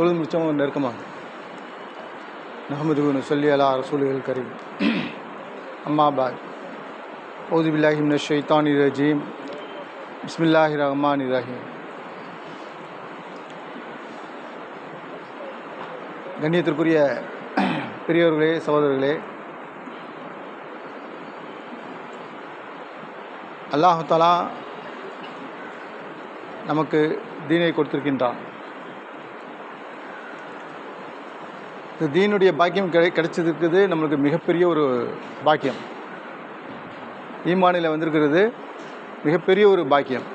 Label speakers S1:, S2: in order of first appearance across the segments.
S1: தொழுது முடித்தவங்க நெருக்கமாக நஹமது சொல்லி அலா ரசூலுகள் கரீம். அம்மா பாத். ஓது ஷைத்தானி ரஜீம். பிஸ்மில்லாஹி ரஹ்மான் ரஹீம். கண்ணியத்திற்குரிய பெரியவர்களே சகோதரர்களே அல்லாஹாலா நமக்கு தீனை கொடுத்திருக்கின்றான் இந்த தீனுடைய பாக்கியம் கிடை கிடைச்சதுக்குது நம்மளுக்கு மிகப்பெரிய ஒரு பாக்கியம். ஈமானில் வந்திருக்கிறது மிகப்பெரிய ஒரு பாக்கியம்.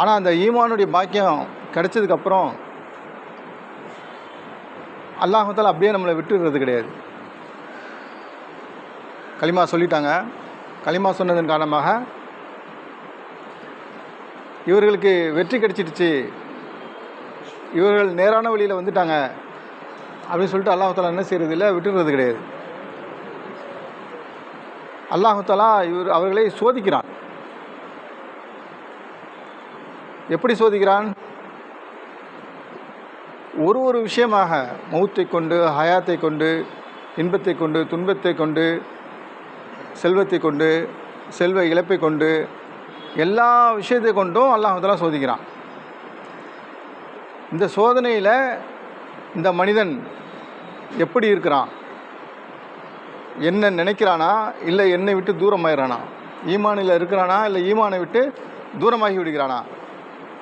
S1: ஆனால் அந்த ஈமானுடைய பாக்கியம் கிடைச்சதுக்கப்புறம் அல்லாஹத்தால் அப்படியே நம்மளை விட்டுடுறது கிடையாது. களிமா சொல்லிட்டாங்க. களிமா சொன்னதன் காரணமாக இவர்களுக்கு வெற்றி கிடைச்சிடுச்சு. இவர்கள் நேரான வழியில் வந்துட்டாங்க. அப்படின்னு சொல்லிட்டு அல்லாஹாலா என்ன செய்கிறது இல்லை? விட்டுறது கிடையாது. அல்லாஹாலா இவர் அவர்களை சோதிக்கிறான். எப்படி சோதிக்கிறான்? ஒரு ஒரு விஷயமாக மௌத்தை கொண்டு ஹயாத்தை கொண்டு இன்பத்தை கொண்டு துன்பத்தை கொண்டு செல்வத்தை கொண்டு செல்வ இழப்பை கொண்டு எல்லா விஷயத்தை கொண்டும் அல்லாஹாலா சோதிக்கிறான். இந்த சோதனையில் இந்த மனிதன் எப்படி இருக்கிறான்? என்ன நினைக்கிறானா? இல்லை என்னை விட்டு தூரமாயிறானா? ஈமானில் இருக்கிறானா? இல்லை ஈமானை விட்டு தூரமாகி விடுகிறானா?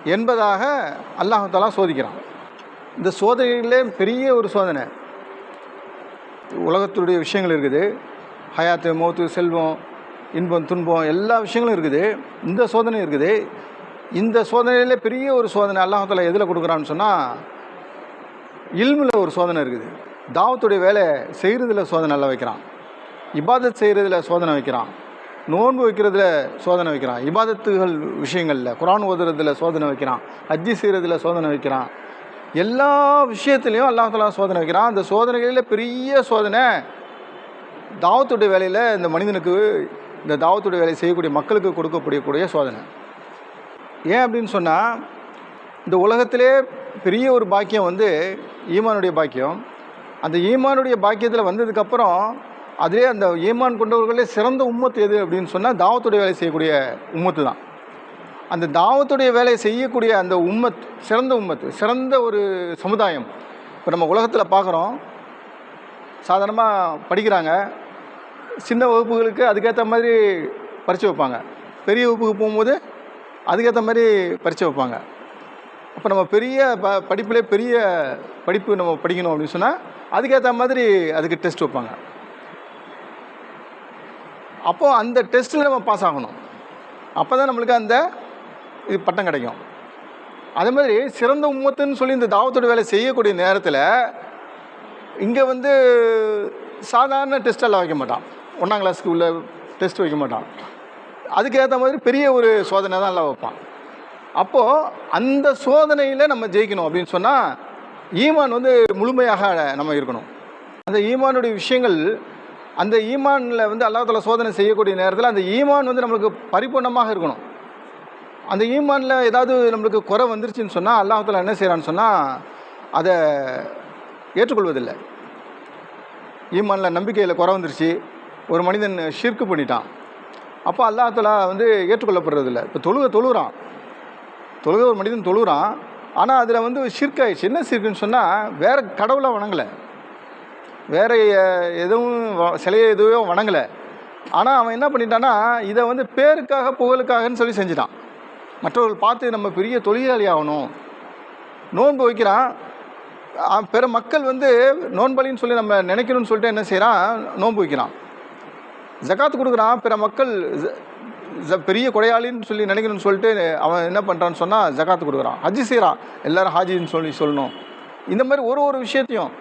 S1: என்பதாக அல்லாஹாலா சோதிக்கிறான். இந்த சோதனையிலே பெரிய ஒரு சோதனை. உலகத்துடைய விஷயங்கள் இருக்குது. ஹயாத்து மௌத்து செல்வம் இன்பம் துன்பம் எல்லா விஷயங்களும் இருக்குது. இந்த சோதனை இருக்குது. இந்த சோதனையிலே பெரிய ஒரு சோதனை அல்லாஹாலா எதில் கொடுக்குறான்னு சொன்னால் இல்மில் ஒரு சோதனை இருக்குது. தாவத்துடைய வேலை செய்கிறதுல சோதனை எல்லாம் வைக்கிறான். இபாதத் செய்கிறதுல சோதனை வைக்கிறான். நோன்பு வைக்கிறதுல சோதனை வைக்கிறான். இபாதத்துகள் விஷயங்களில் குரான் ஓதுறதுல சோதனை வைக்கிறான். ஹஜ்ஜி செய்கிறதுல சோதனை வைக்கிறான். எல்லா விஷயத்துலேயும் அல்லாஹாலா சோதனை வைக்கிறான். அந்த சோதனைகளில் பெரிய சோதனை தாவத்துடைய வேலையில் இந்த மனிதனுக்கு இந்த தாவத்துடைய வேலை செய்யக்கூடிய மக்களுக்கு கொடுக்கக்கூடிய சோதனை. ஏன் அப்படின்னு சொன்னால் இந்த உலகத்திலே பெரிய ஒரு பாக்கியம் வந்து ஈமானுடைய பாக்கியம். அந்த ஈமானுடைய பாக்கியத்தில் வந்ததுக்கப்புறம் அதிலே அந்த ஈமான் கொண்டவர்களே சிறந்த உம்மத்து எது அப்படின்னு சொன்னால் தாவத்துடைய வேலை செய்யக்கூடிய உம்மத்து தான். அந்த தாவத்துடைய வேலையை செய்யக்கூடிய அந்த உம்மத் சிறந்த உம்மத்து சிறந்த ஒரு சமுதாயம். இப்போ நம்ம உலகத்தில் பார்க்குறோம் சாதாரணமாக படிக்கிறாங்க சின்ன வகுப்புகளுக்கு அதுக்கேற்ற மாதிரி பறித்து வைப்பாங்க. பெரிய வகுப்புக்கு போகும்போது அதுக்கேற்ற மாதிரி பரிச்சை வைப்பாங்க. அப்போ நம்ம பெரிய ப படிப்பிலே பெரிய படிப்பு நம்ம படிக்கணும் அப்படின்னு சொன்னால் அதுக்கேற்ற மாதிரி அதுக்கு டெஸ்ட் வைப்பாங்க. அப்போது அந்த டெஸ்ட்டில் நம்ம பாஸ் ஆகணும். அப்போ தான் நம்மளுக்கு அந்த இது பட்டம் கிடைக்கும். அதே மாதிரி சிறந்த உம்மத்துன்னு சொல்லி இந்த தாவத்தோட வேலை செய்யக்கூடிய நேரத்தில் இங்கே வந்து சாதாரண டெஸ்ட்டெல்லாம் வைக்க மாட்டான். ஒன்றாம் கிளாஸுக்கு உள்ள டெஸ்ட் வைக்க மாட்டான். அதுக்கேற்ற மாதிரி பெரிய ஒரு சோதனை தான் எல்லாம் வைப்பான். அப்போது அந்த சோதனையில் நம்ம ஜெயிக்கணும் அப்படின்னு சொன்னால் ஈமான் வந்து முழுமையாக நம்ம இருக்கணும். அந்த ஈமானுடைய விஷயங்கள் அந்த ஈமானில் வந்து அல்லாஹால சோதனை செய்யக்கூடிய நேரத்தில் அந்த ஈமான் வந்து நம்மளுக்கு பரிபூர்ணமாக இருக்கணும். அந்த ஈமானில் ஏதாவது நம்மளுக்கு குறை வந்துருச்சுன்னு சொன்னால் அல்லாஹால என்ன செய்கிறான்னு சொன்னால் அதை ஏற்றுக்கொள்வதில்லை. ஈமானில் நம்பிக்கையில் குறை வந்துருச்சு. ஒரு மனிதன் ஷிர்க்கு பண்ணிட்டான். அப்போ அல்லாஹாலா வந்து ஏற்றுக்கொள்ளப்படுறதில்ல. இப்போ தொழுக தொழுகிறான் தொழுக ஒரு மனிதன் தொழுகிறான் ஆனால் அதில் வந்து ஷிர்க் என்ன ஷிர்க்குன்னு சொன்னால் வேறு கடவுளை வணங்கலை. வேறு எதுவும் வ- சிலையை எதுவும் வணங்கலை. ஆனால் அவன் என்ன பண்ணிட்டான்னா இதை வந்து பேருக்காக புகழுக்காகன்னு சொல்லி செஞ்சிட்டான். மற்றவர்கள் பார்த்து நம்ம பெரிய தொழிலாளி ஆகணும். நோன்பு வைக்கிறான். பிற மக்கள் வந்து நோன்பலின்னு சொல்லி நம்ம நினைக்கணும்னு சொல்லிட்டு என்ன செய்கிறான் நோன்பு வைக்கிறான். ஜக்காத்து கொடுக்குறான். பிற மக்கள் பெரிய கொடையாளின்னு சொல்லி நினைக்கணும்னு சொல்லிட்டு அவன் என்ன பண்ணுறான்னு சொன்னால் ஜக்காத்து கொடுக்குறான். ஹஜ்ஜி செய்கிறான் எல்லாரும் ஹாஜின்னு சொல்லி சொல்லணும். இந்த மாதிரி ஒரு ஒரு விஷயத்தையும்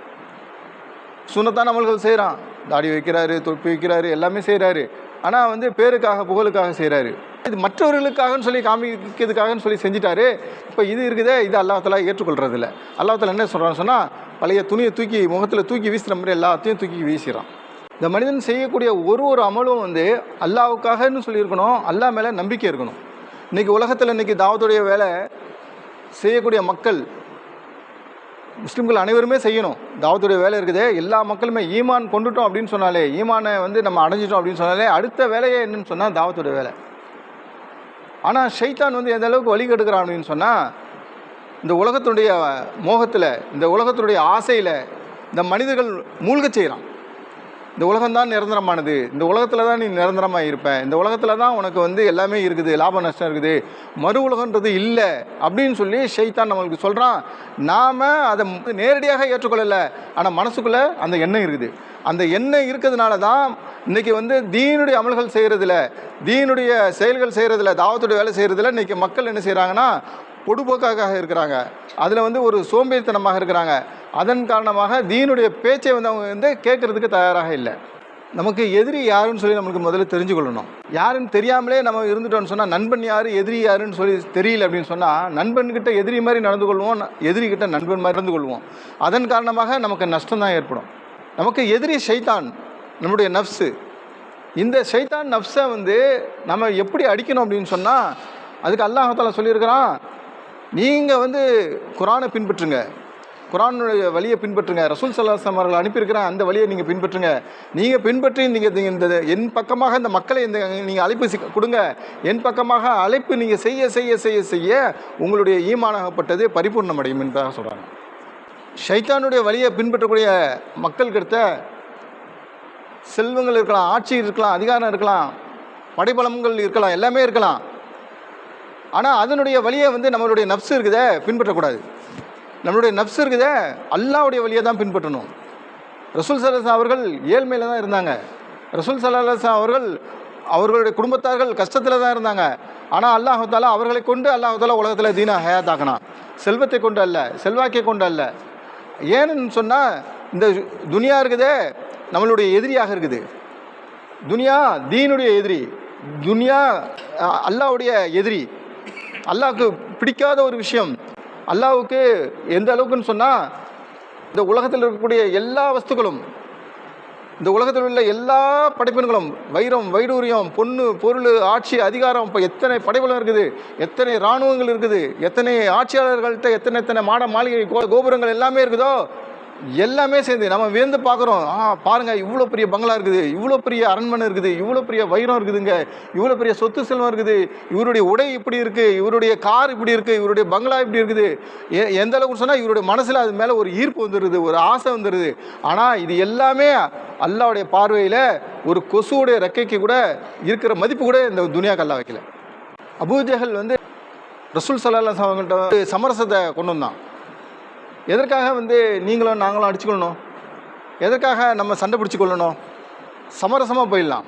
S1: சுனத்தான அமல்கள் செய்கிறான் தாடி வைக்கிறாரு தொப்பி வைக்கிறாரு எல்லாமே செய்கிறாரு ஆனால் வந்து பேருக்காக புகழுக்காக செய்கிறாரு இது மற்றவர்களுக்காகன்னு சொல்லி காமிக்கிறதுக்காகன்னு சொல்லி செஞ்சிட்டாரு. இப்போ இது இருக்குதே இது அல்லாஹால ஏற்றுக்கொள்றதில்ல. இல்லை என்ன சொல்கிறான்னு சொன்னால் பழைய துணியை தூக்கி முகத்தில் தூக்கி வீசுகிற மாதிரி எல்லாத்தையும் தூக்கி வீசிறான். இந்த மனிதன் செய்யக்கூடிய ஒரு ஒரு அமலும் வந்து அல்லாவுக்காகன்னு சொல்லியிருக்கணும். அல்லாஹ் மேலே நம்பிக்கை இருக்கணும். இன்றைக்கி உலகத்தில் இன்றைக்கி தாவத்துடைய வேலை செய்யக்கூடிய மக்கள் முஸ்லீம்கள் அனைவருமே செய்யணும். தாவத்துடைய வேலை இருக்குது. எல்லா மக்களுமே ஈமான் கொண்டுட்டோம் அப்படின்னு சொன்னாலே ஈமானை வந்து நம்ம அடைஞ்சிட்டோம் அப்படின்னு சொன்னாலே அடுத்த வேலையே என்னன்னு சொன்னால் தாவத்துடைய வேலை. ஆனால் ஷைத்தான் வந்து எந்த அளவுக்கு வழி கெடுக்கிறான் அப்படின்னு சொன்னால் இந்த உலகத்தினுடைய மோகத்தில் இந்த உலகத்தினுடைய ஆசையில் இந்த மனிதர்கள் மூழ்கச் செய்கிறான் இந்த உலகம்தான் நிரந்தரமானது. இந்த உலகத்தில் தான் நீ நிரந்தரமாக இருப்பேன் இந்த உலகத்தில் தான் உனக்கு வந்து எல்லாமே இருக்குது லாப நஷ்டம் இருக்குது. மறு உலகன்றது இல்லை அப்படின்னு சொல்லி ஷைத்தான் நம்மளுக்கு சொல்கிறான் நாம் அதை நேரடியாக ஏற்றுக்கொள்ளலை. ஆனால் மனசுக்குள்ளே அந்த எண்ணம் இருக்குது. அந்த எண்ணம் இருக்கிறதுனால தான் இன்றைக்கி வந்து தீனுடைய அமல்கள் செய்கிறதுல தீனுடைய செயல்கள் செய்கிறதுல தாவத்துடைய வேலை செய்கிறதுல இன்றைக்கி மக்கள் என்ன செய்கிறாங்கன்னா பொடுபோக்காக இருக்கிறாங்க. அதில் வந்து ஒரு சோம்பேறித்தனமாக இருக்கிறாங்க. அதன் காரணமாக தீனுடைய பேச்சை வந்து அவங்க வந்து கேட்குறதுக்கு தயாராக இல்லை. நமக்கு எதிரி யாருன்னு சொல்லி நமக்கு முதல்ல தெரிஞ்சு கொள்ளணும் யாருன்னு தெரியாமலே நம்ம இருந்துட்டோம்னு சொன்னால் நண்பன் யார் எதிரி யாருன்னு சொல்லி தெரியல அப்படின்னு சொன்னால் நண்பன்கிட்ட எதிரி மாதிரி நடந்து கொள்வோம் எதிரி கிட்ட நண்பன் மாதிரி நடந்து கொள்வோம். அதன் காரணமாக நமக்கு நஷ்டம் தான் ஏற்படும். நமக்கு எதிரி ஷைத்தான் நம்முடைய நஃப்ஸு இந்த சைத்தான் நஃப்ஸை வந்து நம்ம எப்படி அடிக்கணும் அப்படின்னு சொன்னால் அதுக்கு அல்லாஹால சொல்லியிருக்கிறான் நீங்கள் வந்து குரானை பின்பற்றுங்க. குரானுடைய வழியை பின்பற்றுங்க. ரசூல் சல்லாஸ்லாம் அவர்கள் அனுப்பியிருக்கிற அந்த வழியை நீங்கள் பின்பற்றுங்க. நீங்கள் பின்பற்றி நீங்கள் இந்த என் பக்கமாக இந்த மக்களை இந்த நீங்கள் அழைப்பு கொடுங்க. என் பக்கமாக அழைப்பு நீங்கள் செய்ய செய்ய செய்ய செய்ய உங்களுடைய ஈமானாகப்பட்டது பரிபூர்ணமடையும் என்பதாக சொல்கிறாங்க ஷைத்தானுடைய வழியை பின்பற்றக்கூடிய மக்கள்கிட்ட செல்வங்கள் இருக்கலாம் ஆட்சி இருக்கலாம் அதிகாரம் இருக்கலாம் படைபலங்கள் இருக்கலாம் எல்லாமே இருக்கலாம். ஆனால் அதனுடைய வழியை வந்து நம்மளுடைய நப்சு இருக்குதே பின்பற்றக்கூடாது. நம்மளுடைய நப்சு இருக்குதே அல்லாவுடைய வழியை தான் பின்பற்றணும். ரசூல் சலாஹா அவர்கள் ஏழ்மையில் தான் இருந்தாங்க. ரசூல் சலாஹா அவர்கள் அவர்களுடைய குடும்பத்தார்கள் கஷ்டத்தில் தான் இருந்தாங்க. ஆனால் அல்லாஹாலா அவர்களை கொண்டு அல்லாஹாலா உலகத்தில் தீனா ஹயாத்தாக்கினான் செல்வத்தை கொண்டு அல்ல செல்வாக்கை கொண்டு அல்ல. ஏன்னு சொன்னால் இந்த துனியா இருக்குதே நம்மளுடைய எதிரியாக இருக்குது. துனியா தீனுடைய எதிரி துனியா அல்லாவுடைய அல்லாஹ்வுடைய எதிரி. அல்லாவுக்கு பிடிக்காத ஒரு விஷயம். அல்லாவுக்கு எந்த அளவுக்குன்னு சொன்னால் இந்த உலகத்தில் இருக்கக்கூடிய எல்லா வஸ்துக்களும் இந்த உலகத்தில் உள்ள எல்லா படைப்பின்களும் வைரம் வைடூரியம் பொண்ணு பொருள் ஆட்சி அதிகாரம் இப்போ எத்தனை படைபலம் இருக்குது எத்தனை இராணுவங்கள் இருக்குது எத்தனை ஆட்சியாளர்கள்ட்ட எத்தனை எத்தனை மாட மாளிகை கோபுரங்கள் எல்லாமே இருக்குதோ எல்லாமே சேர்ந்து நம்ம வியந்து பார்க்குறோம். ஆ பாருங்க இவ்வளோ பெரிய பங்களா இருக்குது. இவ்வளோ பெரிய அரண்மனை இருக்குது. இவ்வளோ பெரிய வைரம் இருக்குதுங்க. இவ்வளோ பெரிய சொத்து செல்வம் இருக்குது. இவருடைய உடை இப்படி இருக்குது இவருடைய கார் இப்படி இருக்குது இவருடைய பங்களா இப்படி இருக்குது. எந்த அளவுக்கு சொன்னால் இவருடைய மனசில் அது மேலே ஒரு ஈர்ப்பு வந்துடுது ஒரு ஆசை வந்துடுது ஆனால் இது எல்லாமே அல்லாவுடைய பார்வையில் ஒரு கொசுவுடைய ரெக்கைக்கு கூட இருக்கிற மதிப்பு கூட இந்த துனியாக்கு அல்லா வைக்கல. அபூஜகல் வந்து ரசூல் சல்லா அவங்கள்ட்ட வந்து சமரசத்தை கொண்டு வந்தான். எதற்காக வந்து நீங்களும் நாங்களும் அடிச்சுக்கொள்ளணும்? எதற்காக நம்ம சண்டை பிடிச்சி கொள்ளணும் சமரசமாக போயிடலாம்.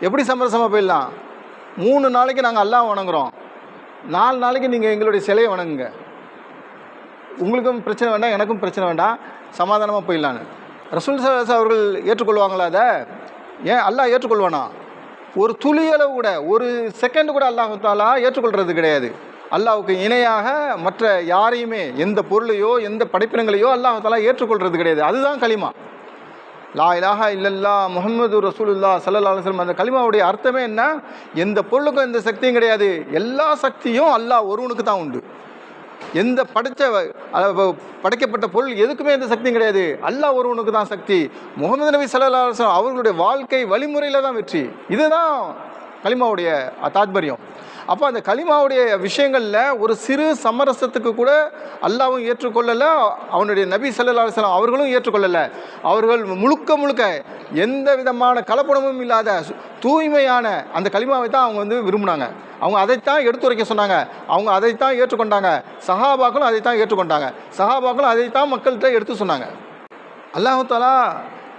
S1: எப்படி சமரசமாக போயிடலாம்? மூணு நாளைக்கு நாங்கள் அல்லாஹ் வணங்குறோம். நாலு நாளைக்கு நீங்கள் எங்களுடைய சிலையை வணங்குங்க. உங்களுக்கும் பிரச்சனை வேண்டாம் எனக்கும் பிரச்சனை வேண்டாம். சமாதானமாக போயிடலான்னு. ரசூல் சலாஸ் அவர்கள் ஏற்றுக்கொள்வாங்களா அதை? ஏன் அல்லாஹ் ஏற்றுக்கொள்வானா? ஒரு துளியளவு கூட ஒரு செகண்ட் கூட அல்லாஹ் தாலா ஏற்றுக்கொள்கிறது கிடையாது. அல்லாவுக்கு இணையாக மற்ற யாரையுமே எந்த பொருளையோ எந்த படைப்பினங்களையோ அல்லாஹ் தாலா ஏற்றுக்கொள்கிறது கிடையாது. அதுதான் களிமா. லா இலாஹா இல்லல்லா முகமது ரசூலுல்லா சல்லா அலைஹி அந்த கலிமாவுடைய அர்த்தமே என்ன? எந்த பொருளுக்கும் எந்த சக்தியும் கிடையாது. எல்லா சக்தியும் அல்லாஹ் ஒருவனுக்கு தான் உண்டு. எந்த படைச்ச படைக்கப்பட்ட பொருள் எதுக்குமே எந்த சக்தியும் கிடையாது. அல்லாஹ் ஒருவனுக்கு தான் சக்தி. முகமது நபி சல்லா அவர்களுடைய வாழ்க்கை வழிமுறையில் தான் வெற்றி. இதுதான் கலிமாவுடைய தாத்பரியம். அப்போ அந்த கலிமாவுடைய விஷயங்களில் ஒரு சிறு சமரசத்துக்கு கூட அல்லாவும் ஏற்றுக்கொள்ளலை அவனுடைய நபி சல்லா அலுவலாம் அவர்களும் ஏற்றுக்கொள்ளலை. அவர்கள் முழுக்க முழுக்க எந்த விதமான கலப்படமும் இல்லாத தூய்மையான அந்த களிமாவை தான் அவங்க வந்து விரும்பினாங்க. அவங்க அதைத்தான் எடுத்துரைக்க சொன்னாங்க. அவங்க அதைத்தான் ஏற்றுக்கொண்டாங்க. சஹாபாக்களும் அதைத்தான் ஏற்றுக்கொண்டாங்க. சஹாபாக்களும் அதைத்தான் மக்கள்கிட்ட எடுத்து சொன்னாங்க. அல்லாஹாலா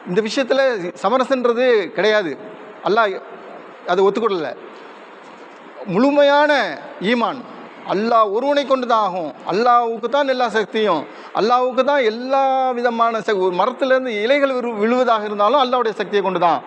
S1: இந்த விஷயத்தில் சமரசன்றது கிடையாது. அல்லாஹ் அதை ஒத்துக்கொள்ளலை. முழுமையான ஈமான். அல்லாஹ் ஒருவனை கொண்டு தான் ஆகும். அல்லாவுக்கு தான் எல்லா சக்தியும். அல்லாவுக்கு தான் எல்லா விதமான ச ஒரு மரத்துலேருந்து இலைகள் விழுவதாக இருந்தாலும் அல்லாவுடைய சக்தியை கொண்டு தான்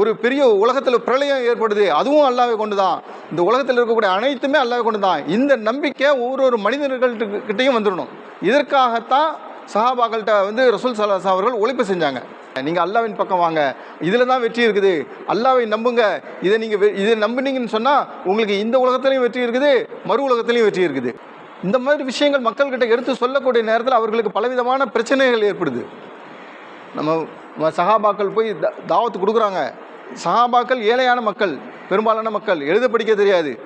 S1: ஒரு பெரிய உலகத்தில் பிரளயம் ஏற்படுது அதுவும் அல்லாவை கொண்டு தான் இந்த உலகத்தில் இருக்கக்கூடிய அனைத்துமே அல்லாவை கொண்டு தான் இந்த நம்பிக்கை ஒவ்வொரு ஒரு மனிதர்கள்கிட்டையும் வந்துடணும். இதற்காகத்தான் சஹாபாக்கள்கிட்ட வந்து ரசூல் சலாஸ் அவர்கள் ஒழிப்பு செஞ்சாங்க. நீங்கள் அல்லாவின் பக்கம் வாங்க. இதில் தான் வெற்றி இருக்குது. அல்லாவை நம்புங்க. இதை நீங்கள் இதை நம்புனீங்கன்னு சொன்னால் உங்களுக்கு இந்த உலகத்துலேயும் வெற்றி இருக்குது மறு உலகத்துலேயும் வெற்றி இருக்குது. இந்த மாதிரி விஷயங்கள் மக்கள்கிட்ட எடுத்து சொல்லக்கூடிய நேரத்தில் அவர்களுக்கு பலவிதமான பிரச்சனைகள் ஏற்படுது. நம்ம சகாபாக்கள் போய் த- தாவத்து கொடுக்குறாங்க. சஹாபாக்கள் ஏழையான மக்கள் பெரும்பாலான மக்கள் எழுத படிக்க தெரியாது.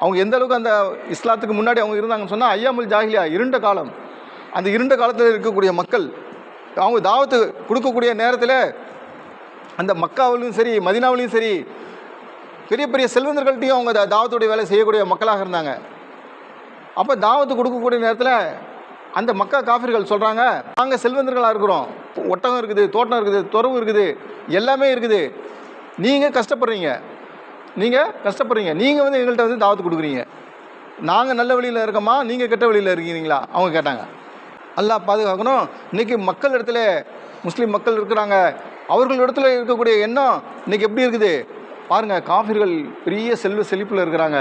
S1: அவங்க எந்த அளவுக்கு அந்த இஸ்லாத்துக்கு முன்னாடி அவங்க இருந்தாங்கன்னு சொன்னால் ஐயாமுல் ஜாகிலியா இருண்ட காலம். அந்த இருண்ட காலத்தில் இருக்கக்கூடிய மக்கள் அவங்க தாவத்து கொடுக்கக்கூடிய நேரத்தில் அந்த மக்காவிலையும் சரி மதினாவிலையும் சரி பெரிய பெரிய செல்வந்தர்கள்ட்டையும் அவங்க தாவத்துடைய வேலை செய்யக்கூடிய மக்களாக இருந்தாங்க. அப்போ தாவத்து கொடுக்கக்கூடிய நேரத்தில் அந்த மக்கா காஃபிர்கள் சொல்கிறாங்க நாங்கள் செல்வந்தர்களாக இருக்கிறோம். ஒட்டகம் இருக்குது தோட்டம் இருக்குது துறவு இருக்குது எல்லாமே இருக்குது. நீங்கள் கஷ்டப்படுறீங்க. நீங்கள் கஷ்டப்படுறீங்க. நீங்கள் வந்து எங்கள்கிட்ட வந்து தாவத்து கொடுக்குறீங்க. நாங்கள் நல்ல வழியில் இருக்கோமா? நீங்கள் கெட்ட வழியில் இருக்கிறீங்களா அவங்க கேட்டாங்க. அல்லாஹ் பாதுகாக்கணும். இன்றைக்கி மக்கள் இடத்துல முஸ்லீம் மக்கள் இருக்கிறாங்க. அவர்கள் இடத்துல இருக்கக்கூடிய எண்ணம் இன்றைக்கி எப்படி இருக்குது? பாருங்கள் காஃபிர்கள் பெரிய செல்வ செழிப்பில் இருக்கிறாங்க.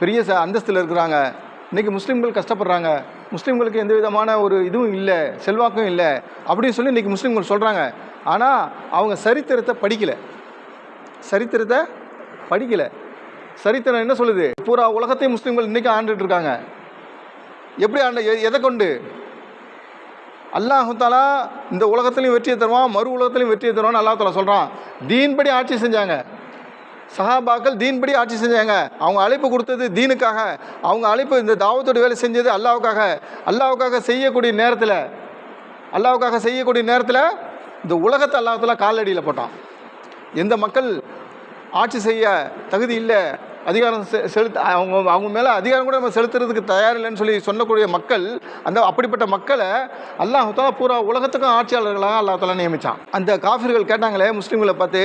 S1: பெரிய ச அந்தஸ்தில் இருக்கிறாங்க. இன்றைக்கி முஸ்லீம்கள் கஷ்டப்படுறாங்க. முஸ்லீம்களுக்கு எந்த விதமான ஒரு இதுவும் இல்லை செல்வாக்கும் இல்லை அப்படின்னு சொல்லி இன்றைக்கி முஸ்லீம்கள் சொல்கிறாங்க ஆனால் அவங்க சரித்திரத்தை படிக்கலை. சரித்திரத்தை படிக்கலை. சரித்திரம் என்ன சொல்லுது? பூரா உலகத்தையும் முஸ்லீம்கள் இன்றைக்கி ஆண்டுட்டு இருக்காங்க. எப்படி ஆண்ட எதை கொண்டு? அல்லாஹாலா இந்த உலகத்துலையும் வெற்றியை தருவான் மறு உலகத்துலையும் வெற்றியை தருவான்னு அல்லாஹ் தாலா சொல்கிறான் தீன்படி ஆட்சி செஞ்சாங்க. சஹாபாக்கள் தீன்படி ஆட்சி செஞ்சாங்க. அவங்க அழைப்பு கொடுத்தது தீனுக்காக. அவங்க அழைப்பு இந்த தாவத்தோட வேலை செஞ்சது அல்லாவுக்காக அல்லாவுக்காக செய்யக்கூடிய நேரத்தில் அல்லாவுக்காக செய்யக்கூடிய நேரத்தில் இந்த உலகத்தை அல்லாஹத்தில் காலடியில் போட்டான். எந்த மக்கள் ஆட்சி செய்ய தகுதி இல்லை அதிகாரம் செ- செலுத்த அவங்க அவங்க மேலே அதிகாரம் கூட நம்ம செலுத்துறதுக்கு தயார் இல்லைன்னு சொல்லி சொல்லக்கூடிய மக்கள் அந்த அப்படிப்பட்ட மக்களை அல்லாஹாலா பூரா உலகத்துக்கும் ஆட்சியாளர்களாக அல்லாஹாலா நியமித்தான் அந்த காஃபிர்கள் கேட்டாங்களே முஸ்லீம்களை பார்த்து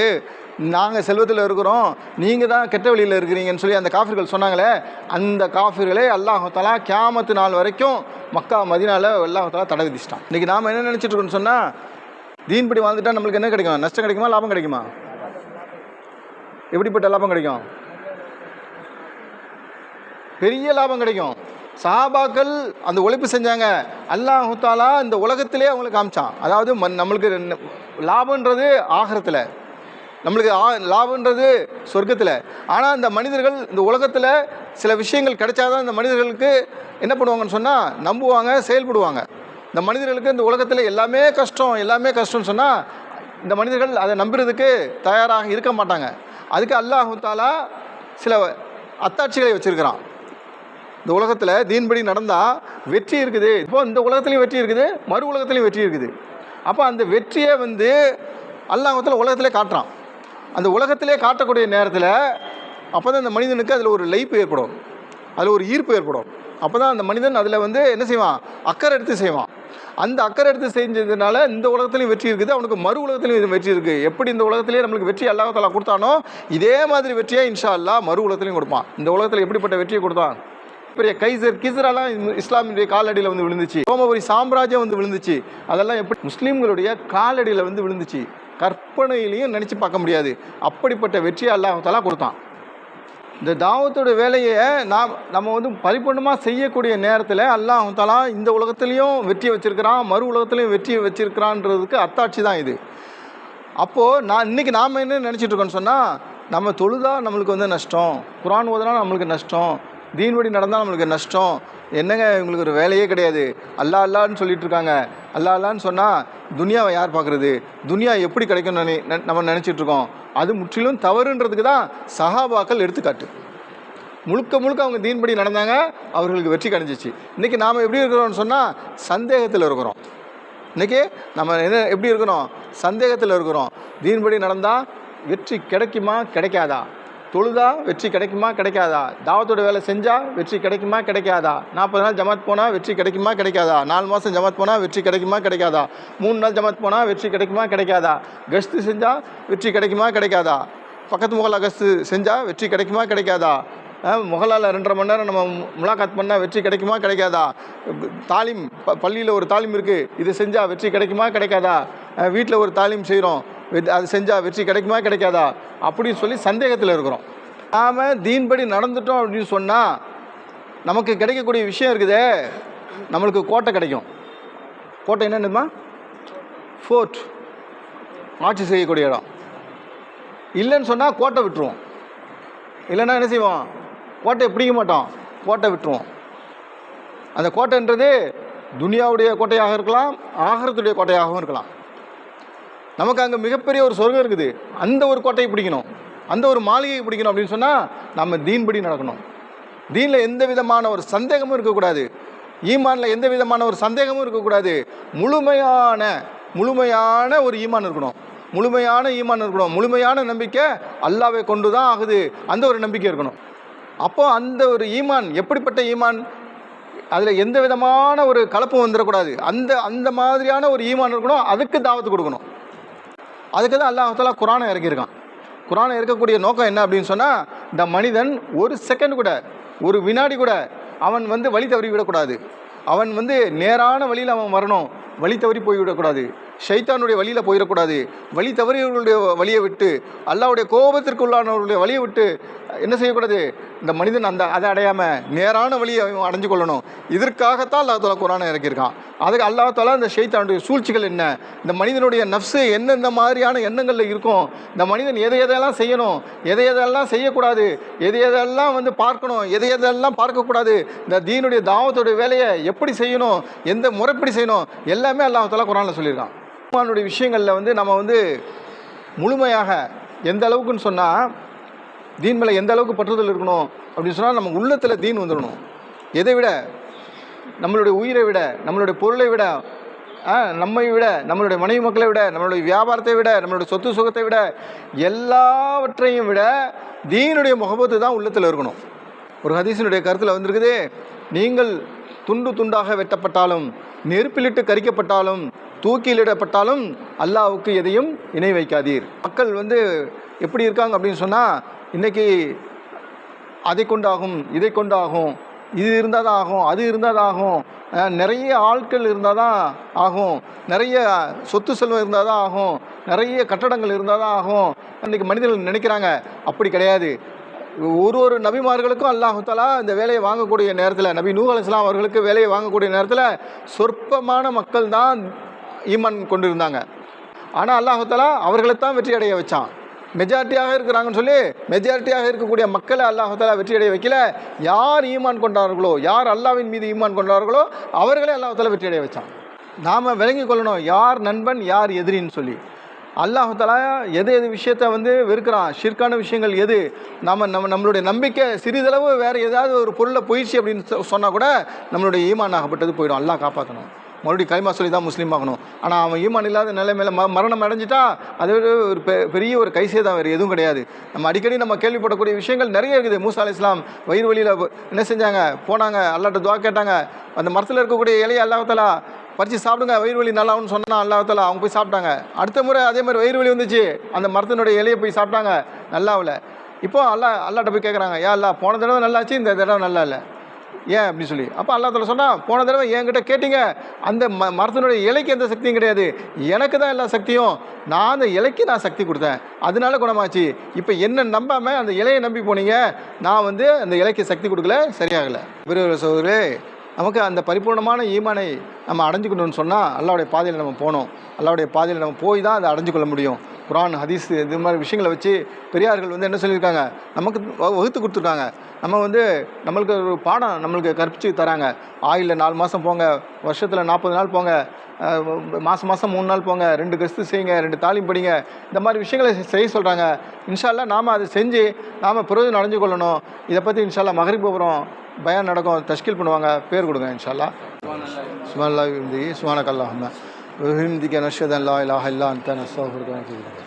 S1: நாங்கள் செல்வத்தில் இருக்கிறோம் நீங்கள் தான் கெட்ட வழியில் இருக்கிறீங்கன்னு சொல்லி அந்த காஃபிர்கள் சொன்னாங்களே அந்த காஃபிர்களே அல்லாஹாலா கியாமத்து நாள் வரைக்கும் மக்கா மதினால அல்லாஹாலா தடை விதிச்சிட்டான். இன்றைக்கி நாம் என்ன நினச்சிட்டு இருக்கோம்னு சொன்னால் தீன்படி வாழ்ந்துட்டால் நம்மளுக்கு என்ன கிடைக்கும்? நஷ்டம் கிடைக்குமா? லாபம் கிடைக்குமா? எப்படிப்பட்ட லாபம் கிடைக்கும்? பெரிய லாபம் கிடைக்கும். சஹாபாக்கள் அந்த உழைப்பு செஞ்சாங்க. அல்லாஹாலா இந்த உலகத்திலே அவங்களுக்கு காமிச்சான். அதாவது மண் நம்மளுக்கு ரெண்டு- லாபன்றது ஆகிறத்தில் நம்மளுக்கு ஆ லாபன்றது சொர்க்கத்தில். ஆனால் இந்த மனிதர்கள் இந்த உலகத்தில் சில விஷயங்கள் கிடைச்சாதான் இந்த மனிதர்களுக்கு என்ன பண்ணுவாங்கன்னு சொன்னால் நம்புவாங்க செயல்படுவாங்க. இந்த மனிதர்களுக்கு இந்த உலகத்தில் எல்லாமே கஷ்டம் எல்லாமே கஷ்டம்னு சொன்னால் இந்த மனிதர்கள் அதை நம்புறதுக்கு தயாராக இருக்க மாட்டாங்க. அதுக்கு அல்லாஹு தாலா சில அத்தாட்சிகளை வச்சுருக்கிறான். இந்த உலகத்தில் தீன்படி நடந்தால் வெற்றி இருக்குது. இப்போ இந்த உலகத்துலையும் வெற்றி இருக்குது மறு உலகத்துலையும் வெற்றி இருக்குது. அப்போ அந்த வெற்றியை வந்து அல்லாஹத்தில் உலகத்திலே காட்டுறான். அந்த உலகத்திலே காட்டக்கூடிய நேரத்தில் அப்போ தான் அந்த மனிதனுக்கு அதில் ஒரு லைப்பு ஏற்படும். அதில் ஒரு ஈர்ப்பு ஏற்படும். அப்போ தான் அந்த மனிதன் அதில் வந்து என்ன செய்வான்? அக்கறை எடுத்து செய்வான். அந்த அக்கறை எடுத்து செஞ்சதுனால இந்த உலகத்துலையும் வெற்றி இருக்குது அவனுக்கு மறு உலகத்துலையும் இது வெற்றி இருக்குது எப்படி இந்த உலகத்திலேயே நம்மளுக்கு வெற்றி அல்லாஹாலா கொடுத்தானோ இதே மாதிரி வெற்றியாக இன்ஷா அல்லாஹ் மறு உலகத்துலையும் கொடுப்பான். இந்த உலகத்தில் எப்படிப்பட்ட வெற்றியை கொடுத்தான்? பெரிய கைசர் கிசரெல்லாம் இஸ்லாமியுடைய காலடியில் வந்து விழுந்துச்சு. ரோமபுரி சாம்ராஜ்யம் வந்து விழுந்துச்சு. அதெல்லாம் எப்படி முஸ்லீம்களுடைய காலடியில் வந்து விழுந்துச்சு. கற்பனையிலையும் நினச்சி பார்க்க முடியாது. அப்படிப்பட்ட வெற்றியை அல்லாஹாலா கொடுத்தான். இந்த தாவத்தோட வேலையை நாம் நம்ம வந்து பரிபூர்ணமாக செய்யக்கூடிய நேரத்தில் அல்லாஹ் இந்த உலகத்துலேயும் வெற்றி வச்சுருக்கிறான் மறு உலகத்துலேயும் வெற்றி வச்சுருக்கிறான்றதுக்கு அத்தாட்சி தான் இது. அப்போது நான் இன்றைக்கி நாம் என்ன நினச்சிட்ருக்கோன்னு சொன்னால் நம்ம தொழுதா நம்மளுக்கு வந்து நஷ்டம். குரான் ஓதுனா நம்மளுக்கு நஷ்டம். தீன்வடி நடந்தால் நம்மளுக்கு நஷ்டம். என்னங்க இவங்களுக்கு ஒரு வேலையே கிடையாது. அல்லா அல்லான்னு சொல்லிட்டு இருக்காங்க அல்லா அல்லான்னு சொன்னால் துனியாவை யார் பார்க்குறது? துனியா எப்படி கிடைக்கும்னு நினை நெ- நம்ம நினச்சிட்டு இருக்கோம் அது முற்றிலும் தவறுன்றதுக்கு தான் சஹாபாக்கள் எடுத்துக்காட்டு. முழுக்க முழுக்க அவங்க தீன்படி நடந்தாங்க அவர்களுக்கு வெற்றி கிடைச்சிச்சு இன்றைக்கி நாம் எப்படி இருக்கிறோம்னு சொன்னால் சந்தேகத்தில் இருக்கிறோம். இன்றைக்கி நம்ம என்ன எப்படி இருக்கிறோம்? சந்தேகத்தில் இருக்கிறோம். தீன்படி நடந்தால் வெற்றி கிடைக்குமா கிடைக்காதா? தொழுதா வெற்றி கிடைக்குமா கிடைக்காதா? தாவத்தோட வேலை செஞ்சால் வெற்றி கிடைக்குமா கிடைக்காதா? நாற்பது நாள் ஜமாத் போனால் வெற்றி கிடைக்குமா கிடைக்காதா? நாலு மாதம் ஜமாத் போனால் வெற்றி கிடைக்குமா கிடைக்காதா? மூணு நாள் ஜமாத் போனால் வெற்றி கிடைக்குமா கிடைக்காதா? கஸ்து செஞ்சால் வெற்றி கிடைக்குமா கிடைக்காதா? பக்கத்து முகலா கஸ்து செஞ்சால் வெற்றி கிடைக்குமா கிடைக்காதா? முகலால் ரெண்டரை மணி நேரம் நம்ம முலாக்காத் பண்ணால் வெற்றி கிடைக்குமா கிடைக்காதா? தாலிம் ப பள்ளியில் ஒரு தாலிம் இருக்குது இது செஞ்சால் வெற்றி கிடைக்குமா கிடைக்காதா? வீட்டில் ஒரு தாலிம் செய்கிறோம் அது செஞ்சால் வெற்றி கிடைக்குமா கிடைக்காதா? அப்படின்னு சொல்லி சந்தேகத்தில் இருக்கிறோம். நாம் தீன்படி நடந்துட்டோம் அப்படின்னு சொன்னால் நமக்கு கிடைக்கக்கூடிய விஷயம் இருக்குதே நம்மளுக்கு கோட்டை கிடைக்கும். கோட்டை என்னென்னமா ஃபோர்ட் ஆட்சி செய்யக்கூடிய இடம். இல்லைன்னு சொன்னால் கோட்டை விட்டுருவோம். இல்லைன்னா என்ன செய்வோம்? கோட்டையை பிடிக்க மாட்டோம். கோட்டை விட்டுருவோம். அந்த கோட்டைன்றது துனியாவுடைய கோட்டையாக இருக்கலாம் ஆகரத்துடைய கோட்டையாகவும் இருக்கலாம். நமக்கு அங்கே மிகப்பெரிய ஒரு சொர்க்கம் இருக்குது. அந்த ஒரு கோட்டையை பிடிக்கணும். அந்த ஒரு மாளிகையை பிடிக்கணும் அப்படின்னு சொன்னால் நம்ம தீன்படி நடக்கணும். தீனில் எந்த விதமான ஒரு சந்தேகமும் இருக்கக்கூடாது. ஈமானில் எந்த விதமான ஒரு சந்தேகமும் இருக்கக்கூடாது. முழுமையான முழுமையான ஒரு ஈமான் இருக்கணும். முழுமையான ஈமான் இருக்கணும். முழுமையான நம்பிக்கை அல்லாவை கொண்டு தான் ஆகுது. அந்த ஒரு நம்பிக்கை இருக்கணும். அப்போ அந்த ஒரு ஈமான் எப்படிப்பட்ட ஈமான்? அதில் எந்த விதமான ஒரு கலப்பும் வந்துடக்கூடாது. அந்த அந்த மாதிரியான ஒரு ஈமான் இருக்கணும். அதுக்கு தாவத்து கொடுக்கணும். அதுக்கு தான் அல்லாஹால குரானை இறக்கியிருக்கான். குரானை இருக்கக்கூடிய நோக்கம் என்ன அப்படின்னு சொன்னால் இந்த மனிதன் ஒரு செகண்ட் கூட ஒரு வினாடி கூட அவன் வந்து வழி தவறி விடக்கூடாது. அவன் வந்து நேரான வழியில் அவன் வரணும். வழி தவறி போய்விடக்கூடாது ஷைத்தானுடைய வழியில் போயிடக்கூடாது. வழி தவறியவர்களுடைய வழியை விட்டு அல்லாவுடைய கோபத்திற்கு உள்ளானவர்களுடைய வழியை விட்டு என்ன செய்யக்கூடாது? இந்த மனிதன் அந்த அதை அடையாமல் நேரான வழியை அவன் அடைஞ்சு கொள்ளணும். இதற்காகத்தான் அல்லா தாலா குரானை இறக்கியிருக்கான். அதுக்கு அல்லா தாலா இந்த ஷெய்தானுடைய சூழ்ச்சிகள் என்ன? இந்த மனிதனுடைய நஃப்ஸு எந்தெந்த மாதிரியான எண்ணங்களில் இருக்கும்? இந்த மனிதன் எதை எதையெல்லாம் செய்யணும்? எதை எதெல்லாம் செய்யக்கூடாது? எதை எதெல்லாம் வந்து பார்க்கணும்? எதை எதெல்லாம் பார்க்கக்கூடாது? இந்த தீனுடைய தாவத்துடைய வேலையை எப்படி செய்யணும்? எந்த முறைப்படி செய்யணும்? எல்லாமே அல்லாஹ் தாலா குரானில் சொல்லியிருக்கான். ஈமானுடைய விஷயங்களில் வந்து நம்ம வந்து முழுமையாக எந்த அளவுக்குன்னு சொன்னால் தீன் மேலே எந்த அளவுக்கு பற்றுதல் இருக்கணும் அப்படின்னு சொன்னால் நம்ம உள்ளத்தில் தீன் வந்துடணும். எதை விட? நம்மளுடைய உயிரை விட நம்மளுடைய பொருளை விட ஆ, நம்மை விட நம்மளுடைய மனைவி மக்களை விட நம்மளுடைய வியாபாரத்தை விட நம்மளுடைய சொத்து சுகத்தை விட எல்லாவற்றையும் விட தீனுடைய முகபத்து தான் உள்ளத்தில் இருக்கணும். ஒரு ஹதீசனுடைய கருத்தில் வந்திருக்குது நீங்கள் துண்டு துண்டாக வெட்டப்பட்டாலும் நெருப்பிலிட்டு கரிக்கப்பட்டாலும் தூக்கிலிடப்பட்டாலும் அல்லாவுக்கு எதையும் இணை வைக்காதீர். மக்கள் வந்து எப்படி இருக்காங்க அப்படின்னு சொன்னால் இன்றைக்கி அதை கொண்டாகும் இதை கொண்டாகும் இது இருந்தால் தான் ஆகும் அது இருந்தால் தான் ஆகும் நிறைய ஆட்கள் இருந்தால் தான் ஆகும் நிறைய சொத்து செல்வம் இருந்தால் தான் ஆகும் நிறைய கட்டடங்கள் இருந்தால் தான் ஆகும் இன்றைக்கி மனிதர்கள் நினைக்கிறாங்க அப்படி கிடையாது. ஒரு ஒரு நபிமார்களுக்கும் அல்லாஹாலா இந்த வேலையை வாங்கக்கூடிய நேரத்தில் நபி நூஹ் அலைஹிஸ்ஸலாம் அவர்களுக்கு வேலையை வாங்கக்கூடிய நேரத்தில் சொற்பமான மக்கள் தான் ஈமான் கொண்டிருந்தாங்க. ஆனால் அல்லாஹாலா தஆலா அவர்களை தான் வெற்றி அடைய வச்சான். மெஜாரிட்டியாக இருக்கிறாங்கன்னு சொல்லி மெஜாரிட்டியாக இருக்கக்கூடிய மக்களை அல்லாஹாலா வெற்றியடைய வைக்கல. யார் ஈமான் கொண்டார்களோ யார் அல்லாவின் மீது ஈமான் கொண்டார்களோ அவர்களே அல்லாஹாலா வெற்றியடைய வைச்சான் வச்சான் நாம் விளங்கி கொள்ளணும் யார் நண்பன் யார் எதிரின்னு சொல்லி. அல்லாஹாலா எது எது விஷயத்தை வந்து வெறுக்கிறான் ஷிர்கான விஷயங்கள் எது நம்ம நம்ம நம்மளுடைய நம்பிக்கை சிறிதளவு வேறு ஏதாவது ஒரு பொருளை போயிடுச்சு அப்படின்னு சொன்னால் கூட நம்மளுடைய ஈமான் ஆகப்பட்டது போயிடும். அல்லாஹ் காப்பாற்றணும் மறுபடியும் கைமா சொல்லி தான் முஸ்லீம் ஆகணும். ஆனால் அவன் ஈமான் இல்லாத நிலைமையில ம மரணம் அடைஞ்சிட்டா அது ஒரு ஒரு பெ- பெரிய ஒரு கைசேதம் வேறு எதுவும் கிடையாது. நம்ம அடிக்கடி நம்ம கேள்விப்படக்கூடிய விஷயங்கள் நிறைய இருக்குது. மூசா அலி இஸ்லாம் வயிறு வழியில் என்ன செஞ்சாங்க? போனாங்க அல்லாட்ட துவா கேட்டாங்க. அந்த மரத்தில் இருக்கக்கூடிய இலையை அல்லாஹலா பறித்து சாப்பிடுங்க வயிறு வலி நல்லாவுன்னு சொன்னால் அல்லாஹலா அவங்க போய் சாப்பிட்டாங்க. அடுத்த முறை அதே மாதிரி வயிறு வலி வந்துச்சு அந்த மரத்தினுடைய இலையை போய் சாப்பிட்டாங்க. நல்லாவில் இப்போ அல்லா அல்லாட்ட போய் கேட்குறாங்க ஏன் அல்லா போன தடவை நல்லாச்சு இந்த தடவை நல்லா இல்லை. ஏன் அப்படின்னு சொல்லி? அப்போ அல்லா தலை சொன்னால் போன தடவை என்கிட்ட கேட்டீங்க அந்த ம மரத்தினுடைய இலைக்கு எந்த சக்தியும் கிடையாது. எனக்கு தான் எல்லா சக்தியும். நான் அந்த இலைக்கு நான் சக்தி கொடுத்தேன். அதனால குணமாச்சு. இப்போ என்ன நம்பாமல் அந்த இலையை நம்பி போனீங்க? நான் வந்து அந்த இலைக்கு சக்தி கொடுக்கல சரியாகலை. விருவ சோதரே நமக்கு அந்த பரிபூர்ணமான ஈமானை நம்ம அடைஞ்சுக்கணும்னு சொன்னால் அல்லாவுடைய பாதையில் நம்ம போகணும் அல்லாவுடைய பாதையில் நம்ம போய் தான் அதை அடைஞ்சு கொள்ள முடியும். குரான் ஹதீஸ் இது மாதிரி விஷயங்களை வச்சு பெரியார்கள் வந்து என்ன சொல்லியிருக்காங்க? நமக்கு வகுத்து கொடுத்துருக்காங்க. நம்ம வந்து நம்மளுக்கு ஒரு பாடம் நம்மளுக்கு கற்பிச்சு தராங்க. ஆயிலில் நாலு மாதம் போங்க வருஷத்தில் நாற்பது நாள் போங்க மாதம் மாதம் மூணு நாள் போங்க ரெண்டு கஸ்து செய்யுங்க ரெண்டு தாலிம் படிங்க இந்த மாதிரி விஷயங்களை செய்ய சொல்கிறாங்க இன்ஷால்லா நாம் அதை செஞ்சு நாம் பிரயோஜனம் அடைஞ்சு கொள்ளணும். இதை பற்றி இன்ஷால்லா மகரிப் போகிறோம் பயான் நடக்கும் தஷ்கில் பண்ணுவாங்க பேர் கொடுங்க இன்ஷால்லா. சுமான் அல்லா சுமானக் அல்லாஹ் ஹிந்திக்க நஷதன் லா இலாஹ இல்லா அந்த நஸ்தாஃபிருக்க